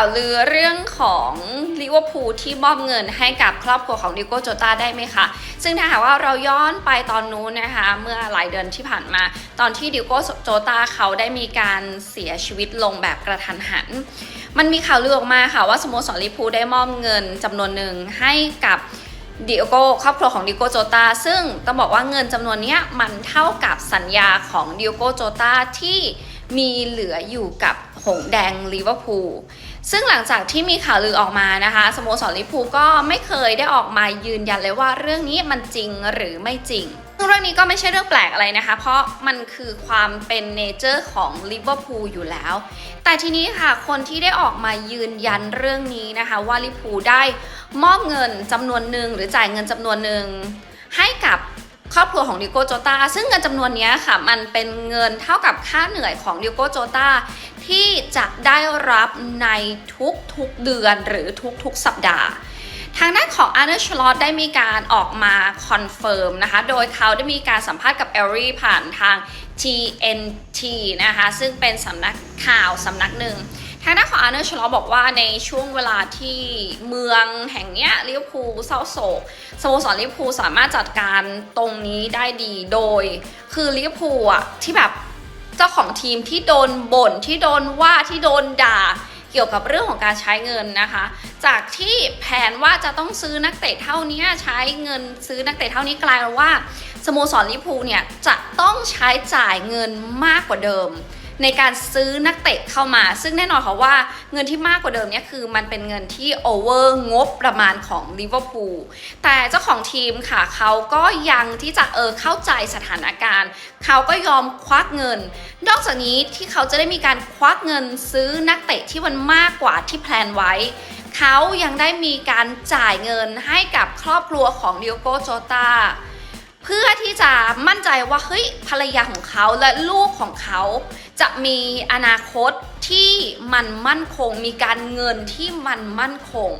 าวลือเรื่องของลิเวอร์พูลที่มอบเงินให้กับครอบครัวของดิโก้โจตาได้ไหมคะ ซึ่งถ้าหากว่าเราย้อนไปตอนนู้นนะคะ เมื่อหลายเดือนที่ผ่านมา ตอนที่ดิโก้โจตาเขาได้มีการเสียชีวิตลงแบบกระทันหัน มันมีข่าวลือออกมาค่ะว่าสโมสรลิเวอร์พูลได้มอบเงินจำนวนหนึ่งให้กับดิโก้ครอบครัวของดิโก้โจตาซึ่งต้องบอกว่าเงินจำนวนนี้มันเท่ากับสัญญาของดิโก้โจตาที่มีเหลืออยู่กับหงส์แดงลิเวอร์พูล ซึ่งหลังจากที่มีข่าวลือออกมานะคะสโมสรลิเวอร์พูลก็ไม่เคยได้ออกมายืนยันเลยว่าเรื่องนี้มันจริงหรือไม่จริงเรื่องนี้ก็ไม่ใช่เรื่องแปลกอะไรนะคะ เพราะมันคือความเป็นเนเจอร์ของลิเวอร์พูลอยู่แล้ว แต่ทีนี้ค่ะ คนที่ได้ออกมายืนยันเรื่องนี้นะคะ ว่าลิเวอร์พูลได้มอบเงินจำนวนหนึ่งหรือจ่ายเงินจำนวนหนึ่งให้กับครอบครัวของดิโก้โจตาซึ่งเงินจำนวนนี้ค่ะ มันเป็นเงินเท่ากับค่าเหนื่อยของดิโก้โจตา ที่จะได้รับในทุกๆเดือนหรือทุกๆสัปดาห์ ทางด้านของอาร์เน s ชลอตได้มีการออกมาคอนเฟิร์มนะคะ โดยเขาได้มีการสัมภาษณ์กับเอลลี่ผ่านทาง TNT นะคะ ซึ่งเป็นสำนักข่าวสำนักหนึ่งทางด้านของอาร์เน s ชลอบอกว่าในช่วงเวลาที่เมืองแห่งเนี้ยลิเวอร์พูลเศร้าโศกสโมสรลิเวอร์พูลสามารถจัดการตรงนี้ได้ดีโดย คือลิเวอร์พูลอะที่แบบ เจ้าของทีมที่โดนบ่นที่โดนว่าที่โดนด่าเกี่ยวกับเรื่องของการใช้เงินนะคะ จากที่แผนว่าจะต้องซื้อนักเตะเท่านี้ใช้เงินซื้อนักเตะเท่านี้กลายเป็นว่าสโมสรลิพูเนี่ยจะต้องใช้จ่ายเงินมากกว่าเดิม ในการซื้อนักเตะเข้ามา ซึ่งแน่นอนค่ะว่าเงินที่มากกว่าเดิมเนี่ยคือมันเป็นเงินที่โอเวอร์งบประมาณของลิเวอร์พูลแต่เจ้าของทีมค่ะเขาก็ยังที่จะเออเข้าใจสถานการณ์ เขาก็ยอมควักเงิน นอกจากนี้ที่เขาจะได้มีการควักเงินซื้อนักเตะที่มันมากกว่าที่แพลนไว้เขายังได้มีการจ่ายเงินให้กับครอบครัวของดิโอโกโจตา เพื่อที่จะมั่นใจว่าเฮ้ยภรรยาของเขาและลูกของเขา จะมีอนาคตที่มันมั่นคง มีการเงินที่มันมั่นคง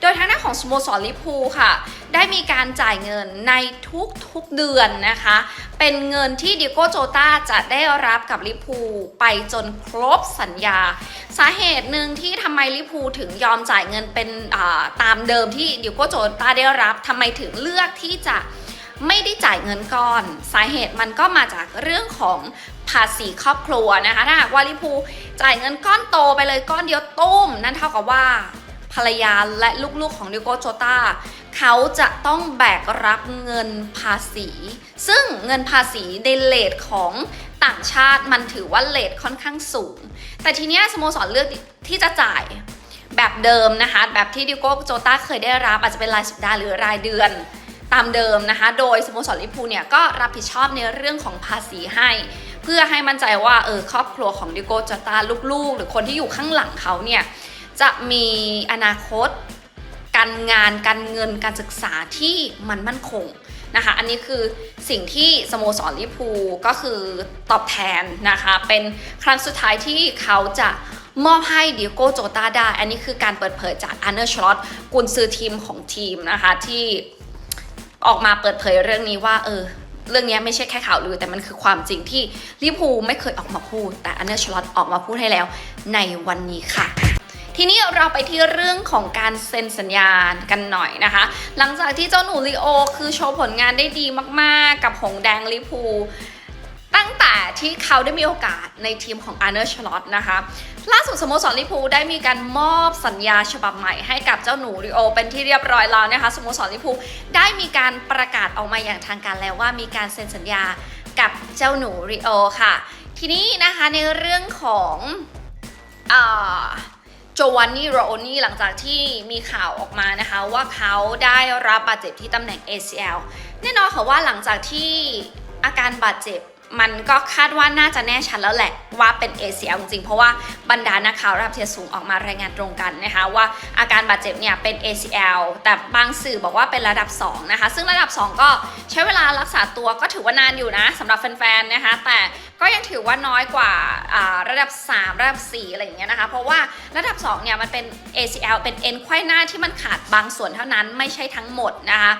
โดยทางด้านของสโมสรลิพูค่ะ ได้มีการจ่ายเงินในทุกๆเดือนนะคะ เป็นเงินที่ดิโก้โจตาจะได้รับกับลิพูไปจนครบสัญญา สาเหตุหนึ่งที่ทำไมลิพูถึงยอมจ่ายเงินเป็นาตามเดิมที่ดิโก้โจตาได้รับทำไมถึงเลือกที่จะ ไม่ได้จ่ายเงินก้อน สาเหตุมันก็มาจากเรื่องของภาษีครอบครัวนะคะถ้าหากว่าลิพูจ่ายเงินก้อนโตไปเลยก้อนเดียวตุ้ม นั่นเท่ากับว่าภรรยาและลูกๆของดิโกโจตาเขาจะต้องแบกรับเงินภาษี ซึ่งเงินภาษีในเลทของต่างชาติมันถือว่าเลทค่อนข้างสูง แต่ทีเนี้ยสโมสรเลือกที่จะจ่ายแบบเดิมนะคะ แบบที่ดิโก้โจตาเคยได้รับอาจจะเป็นรายสัปดาห์หรือรายเดือน ตามเดิมนะคะ โดยสโมสรลิเวอร์พูเนี่ยก็รับผิดชอบในเรื่องของภาษีให้ เพื่อให้มั่นใจว่าเออครอบครัวของดิโก้โจตาลูกๆ หรือคนที่อยู่ข้างหลังเขาเนี่ยจะมีอนาคต การงานการเงินการศึกษาที่มันมั่นคงนะคะ อันนี้คือสิ่งที่สโมสรลิเวอร์พูก็คือตอบแทนนะคะ เป็นครั้งสุดท้ายที่เขาจะมอบให้ดิโกโจตาได้ อันนี้คือการเปิดเผยจากอันเนอร์ชลอตกุนซือทีมของทีมนะคะที่ ออกมาเปิดเผยเรื่องนี้ว่าเออเรื่องนี้ไม่ใช่แค่ข่าวลือแต่มันคือความจริงที่ลิพูไม่เคยออกมาพูด แต่อันเนอร์ชลอตออกมาพูดให้แล้วในวันนี้ค่ะทีนี้เราไปที่เรื่องของการเซ็นสัญญากันหน่อยนะคะ หลังจากที่เจ้าหนูลีโอ คือโชว์ผลงานได้ดีมากๆ กับหงแดงลิพู ที่เขาได้มีโอกาสในทีมของอาร์เนอร์ชลอตนะคะล่าสุดสโมสรลิพูได้มีการมอบสัญญาฉบับใหม่ให้กับเจ้าหนูริโอ เป็นที่เรียบร้อยแล้วนะคะสโมสรลิพูได้มีการประกาศออกมาอย่างทางการแล้วว่ามีการเซ็นสัญญากับเจ้าหนูริโอค่ะ ทีนี้นะคะในเรื่องของอ่าโจวานนี่โรโอนี่หลังจากที่มีข่าวออกมานะคะ ว่าเขาได้รับบาดเจ็บที่ตำแหน่ง ACL แน่นอนค่ะว่าหลังจากที่อาการบาดเจ็บ มันก็คาดว่าน่าจะแน่ชัดแล้วแหละว่าเป็น ACL จริงๆ เพราะว่าบรรดานักข่าวระดับเทียสูงออกมารายงานตรงกันนะคะว่าอาการบาดเจ็บเนี่ยเป็น ACL แต่บางสื่อบอกว่าเป็นระดับ 2 นะคะ ซึ่งระดับ 2 ก็ใช้เวลารักษาตัวก็ถือว่านานอยู่นะสำหรับแฟนๆ นะคะ แต่ก็ยังถือว่าน้อยกว่าอ่าระดับ 3 ระดับ 4 อะไรอย่างเงี้ยนะคะ เพราะว่าระดับ 2 เนี่ยมันเป็น ACL เป็นเอ็นไขว้หน้าที่มันขาดบางส่วนเท่านั้นไม่ใช่ทั้งหมดนะคะ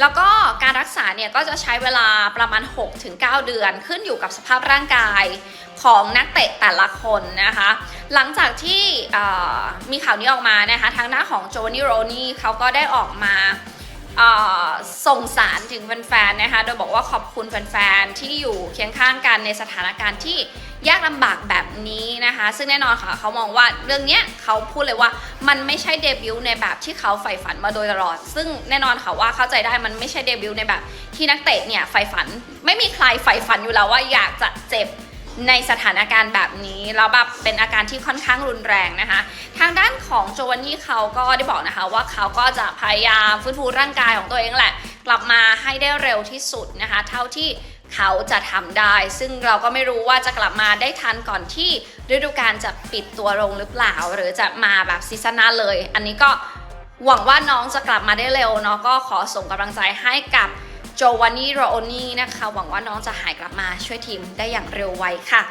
แล้วก็การรักษาเนี่ยก็จะใช้เวลาประมาณ 6-9 เดือนขึ้นอยู่กับสภาพร่างกายของนักเตะแต่ละคนนะคะ หลังจากที่มีข่าวนี้ออกมานะคะทางหน้าของโจวานนี่โรนี่เขาก็ได้ออกมาส่งสารถึงแฟนๆนะคะ โดยบอกว่าขอบคุณแฟนๆ ที่อยู่เคียงข้างกันในสถานการณ์ที่ ยากลำบากแบบนี้นะคะ ซึ่งแน่นอนค่ะเขามองว่าเรื่องเนี้ยเขาพูดเลยว่ามันไม่ใช่เดบิวต์ในแบบที่เขาใฝ่ฝันมาโดยตลอด ซึ่งแน่นอนค่ะว่าเข้าใจได้มันไม่ใช่เดบิวต์ในแบบที่นักเตะเนี่ยใฝ่ฝัน ไม่มีใครใฝ่ฝันอยู่แล้วว่าอยากจะเจ็บในสถานการณ์แบบนี้แล้วแบบเป็นอาการที่ค่อนข้างรุนแรงนะคะ ทางด้านของโจวานนี่เขาก็ได้บอกนะคะว่าเขาก็จะพยายามฟื้นฟูร่างกายของตัวเองแหละ กลับมาให้ได้เร็วที่สุดนะคะ เท่าที่ เขาจะทำได้ ซึ่งเราก็ไม่รู้ว่าจะกลับมาได้ทันก่อนที่ฤดูกาลจะปิดตัวลงหรือเปล่า หรือจะมาแบบซีซั่นหน้าเลย อันนี้ก็หวังว่าน้องจะกลับมาได้เร็วเนาะก็ขอส่งกำลังใจให้กับโจวานนี่โรโอนี่นะคะ หวังว่าน้องจะหายกลับมาช่วยทีมได้อย่างเร็วไวค่ะ